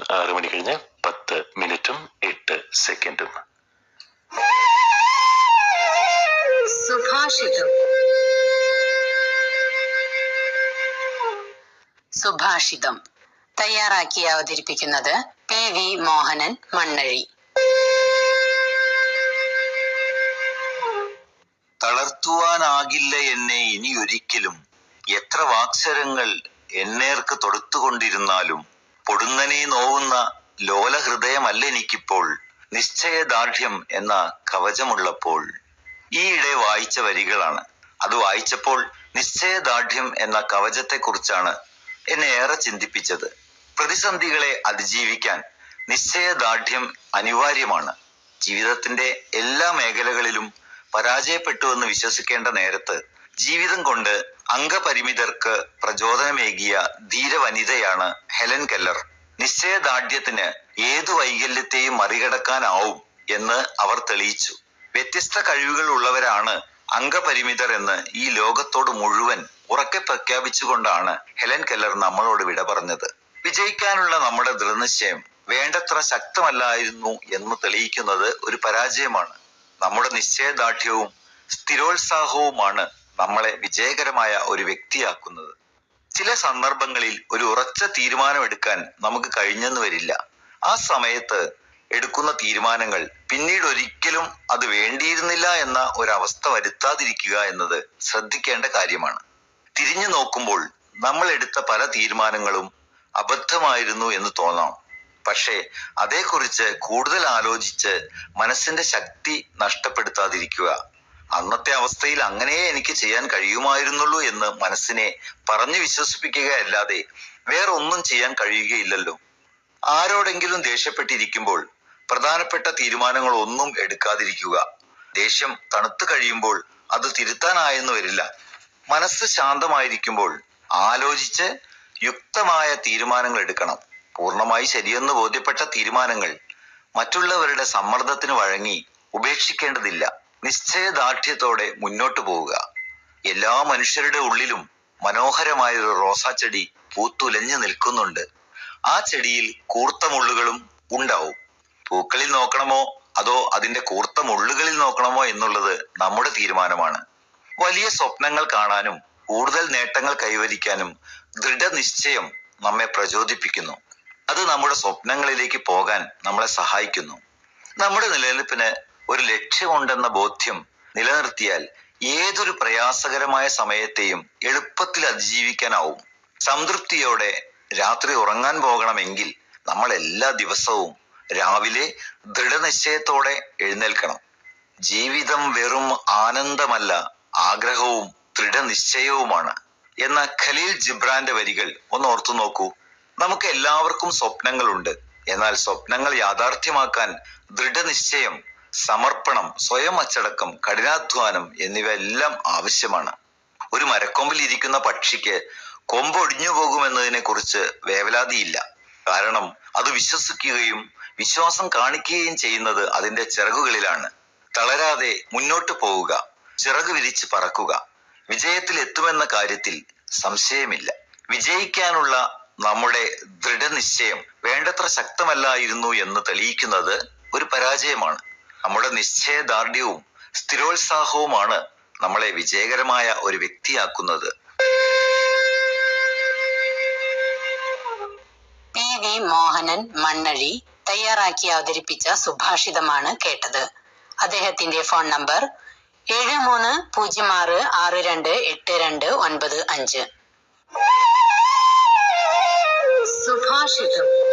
ആറ് മണി കഴിഞ്ഞ് പത്ത് മിനിറ്റും എട്ട് സെക്കൻഡും. സുഭാഷിതം. സുഭാഷിതം. തയ്യാറാക്കി അവതരിപ്പിക്കുന്നത് പി വി മോഹനൻ മണ്ണഴി. തളർത്തുവാനാകില്ല എന്നെ ഇനിയൊരിക്കലും. എത്ര വാക്സരങ്ങൾ എന്നേർക്ക് തൊടുത്തുകൊണ്ടിരുന്നാലും പൊടുന്നനെ നോവുന്ന ലോലഹൃദയമല്ല എനിക്കിപ്പോൾ നിശ്ചയദാർഢ്യം എന്ന കവചമുള്ളപ്പോൾ. ഈയിടെ വായിച്ച വരികളാണ്. അത് വായിച്ചപ്പോൾ നിശ്ചയദാർഢ്യം എന്ന കവചത്തെക്കുറിച്ചാണ് എന്നെ ഏറെ ചിന്തിപ്പിച്ചത്. പ്രതിസന്ധികളെ അതിജീവിക്കാൻ നിശ്ചയദാർഢ്യം അനിവാര്യമാണ്. ജീവിതത്തിന്റെ എല്ലാ മേഖലകളിലും പരാജയപ്പെട്ടുവെന്ന് വിശ്വസിക്കേണ്ട നേരത്ത് ജീവിതം കൊണ്ട് അംഗപരിമിതർക്ക് പ്രചോദനമേകിയ ധീരവനിതയാണ് ഹെലൻ കെല്ലർ. നിശ്ചയദാർഢ്യത്തിന് ഏതു വൈകല്യത്തെയും മറികടക്കാനാവും എന്ന് അവർ തെളിയിച്ചു. വ്യത്യസ്ത കഴിവുകൾ ഉള്ളവരാണ് അംഗപരിമിതർ എന്ന് ഈ ലോകത്തോട് മുഴുവൻ ഉറക്കെ പ്രഖ്യാപിച്ചുകൊണ്ടാണ് ഹെലൻ കെല്ലർ നമ്മളോട് വിട പറഞ്ഞത്. വിജയിക്കാനുള്ള നമ്മുടെ ദൃഢനിശ്ചയം വേണ്ടത്ര ശക്തമല്ലായിരുന്നു എന്ന് തെളിയിക്കുന്നത് ഒരു പരാജയമാണ്. നമ്മുടെ നിശ്ചയദാർഢ്യവും സ്ഥിരോത്സാഹവുമാണ് നമ്മളെ വിജയകരമായ ഒരു വ്യക്തിയാക്കുന്നത്. ചില സന്ദർഭങ്ങളിൽ ഒരു ഉറച്ച തീരുമാനമെടുക്കാൻ നമുക്ക് കഴിഞ്ഞെന്ന് വരില്ല. ആ സമയത്ത് എടുക്കുന്ന തീരുമാനങ്ങൾ പിന്നീട് ഒരിക്കലും അത് വേണ്ടിയിരുന്നില്ല എന്ന ഒരവസ്ഥ വരുത്താതിരിക്കുക എന്നത് ശ്രദ്ധിക്കേണ്ട കാര്യമാണ്. തിരിഞ്ഞു നോക്കുമ്പോൾ നമ്മൾ എടുത്ത പല തീരുമാനങ്ങളും അബദ്ധമായിരുന്നു എന്ന് തോന്നാം. പക്ഷേ അതേക്കുറിച്ച് കൂടുതൽ ആലോചിച്ച് മനസ്സിന്റെ ശക്തി നഷ്ടപ്പെടുത്താതിരിക്കുക അന്നത്തെ അവസ്ഥയിൽ അങ്ങനെ എനിക്ക് ചെയ്യാൻ കഴിയുമായിരുന്നുള്ളൂ എന്ന് മനസ്സിനെ പറഞ്ഞു വിശ്വസിപ്പിക്കുകയല്ലാതെ വേറൊന്നും ചെയ്യാൻ കഴിയുകയില്ലല്ലോ. ആരോടെങ്കിലും ദേഷ്യപ്പെട്ടിരിക്കുമ്പോൾ പ്രധാനപ്പെട്ട തീരുമാനങ്ങൾ ഒന്നും എടുക്കാതിരിക്കുക. ദേഷ്യം തണുത്തു കഴിയുമ്പോൾ അത് തിരുത്താനായെന്ന് വരില്ല. മനസ്സ് ശാന്തമായിരിക്കുമ്പോൾ ആലോചിച്ച് യുക്തമായ തീരുമാനങ്ങൾ എടുക്കണം. പൂർണമായി ശരിയെന്ന് ബോധ്യപ്പെട്ട തീരുമാനങ്ങൾ മറ്റുള്ളവരുടെ സമ്മർദ്ദത്തിന് വഴങ്ങി ഉപേക്ഷിക്കേണ്ടതില്ല. നിശ്ചയദാർഢ്യത്തോടെ മുന്നോട്ടു പോവുക. എല്ലാ മനുഷ്യരുടെ ഉള്ളിലും മനോഹരമായ ഒരു റോസാച്ചെടി പൂത്തുലഞ്ഞു നിൽക്കുന്നുണ്ട്. ആ ചെടിയിൽ കൂർത്ത മുള്ളുകളും ഉണ്ടാവും. പൂക്കളിൽ നോക്കണമോ അതോ അതിന്റെ കൂർത്ത മുള്ളുകളിൽ നോക്കണമോ എന്നുള്ളത് നമ്മുടെ തീരുമാനമാണ്. വലിയ സ്വപ്നങ്ങൾ കാണാനും കൂടുതൽ നേട്ടങ്ങൾ കൈവരിക്കാനും ദൃഢനിശ്ചയം നമ്മെ പ്രചോദിപ്പിക്കുന്നു. അത് നമ്മുടെ സ്വപ്നങ്ങളിലേക്ക് പോകാൻ നമ്മളെ സഹായിക്കുന്നു. നമ്മുടെ നിലനിൽപ്പിന് ഒരു ലക്ഷ്യമുണ്ടെന്ന ബോധ്യം നിലനിർത്തിയാൽ ഏതൊരു പ്രയാസകരമായ സമയത്തെയും എളുപ്പത്തിൽ അതിജീവിക്കാനാവും. സംതൃപ്തിയോടെ രാത്രി ഉറങ്ങാൻ പോകണമെങ്കിൽ നമ്മൾ എല്ലാ ദിവസവും രാവിലെ ദൃഢനിശ്ചയത്തോടെ എഴുന്നേൽക്കണം. ജീവിതം വെറും ആനന്ദമല്ല ആഗ്രഹവും ദൃഢനിശ്ചയവുമാണ്. എന്ന ഖലീൽ ജിബ്രാന്റെ വരികൾ ഒന്ന് ഓർത്തു നോക്കൂ. നമുക്ക് എല്ലാവർക്കും സ്വപ്നങ്ങളുണ്ട്. എന്നാൽ സ്വപ്നങ്ങൾ യാഥാർത്ഥ്യമാക്കാൻ ദൃഢനിശ്ചയം സമർപ്പണം സ്വയം അച്ചടക്കം കഠിനാധ്വാനം എന്നിവ എല്ലാം ആവശ്യമാണ്. ഒരു മരക്കൊമ്പിൽ ഇരിക്കുന്ന പക്ഷിക്ക് കൊമ്പ് ഒടിഞ്ഞു പോകുമെന്നതിനെ കുറിച്ച് വേവലാതിയില്ല. കാരണം അത് വിശ്വസിക്കുകയും വിശ്വാസം കാണിക്കുകയും ചെയ്യുന്നത് അതിന്റെ ചിറകുകളിലാണ്. തളരാതെ മുന്നോട്ട് പോവുക ചിറക് വിരിച്ച് പറക്കുക വിജയത്തിൽ എത്തുമെന്ന കാര്യത്തിൽ സംശയമില്ല. വിജയിക്കാനുള്ള നമ്മുടെ ദൃഢനിശ്ചയം വേണ്ടത്ര ശക്തമല്ലായിരുന്നു എന്ന് തെളിയിക്കുന്നത് ഒരു പരാജയമാണ്. നമ്മുടെ നിശ്ചയദാർഢ്യവും സ്ഥിരോത്സാഹവുമാണ് നമ്മളെ വിജയകരമായ ഒരു വ്യക്തിയാക്കുന്നത്. പി വി മോഹനൻ മണ്ണഴി തയ്യാറാക്കി അവതരിപ്പിച്ച സുഭാഷിതമാണ് കേട്ടത്. അദ്ദേഹത്തിന്റെ ഫോൺ നമ്പർ ഏഴ് മൂന്ന് പൂജ്യം ആറ് ആറ് രണ്ട് എട്ട് രണ്ട് ഒൻപത് അഞ്ച്. സുഭാഷിതം.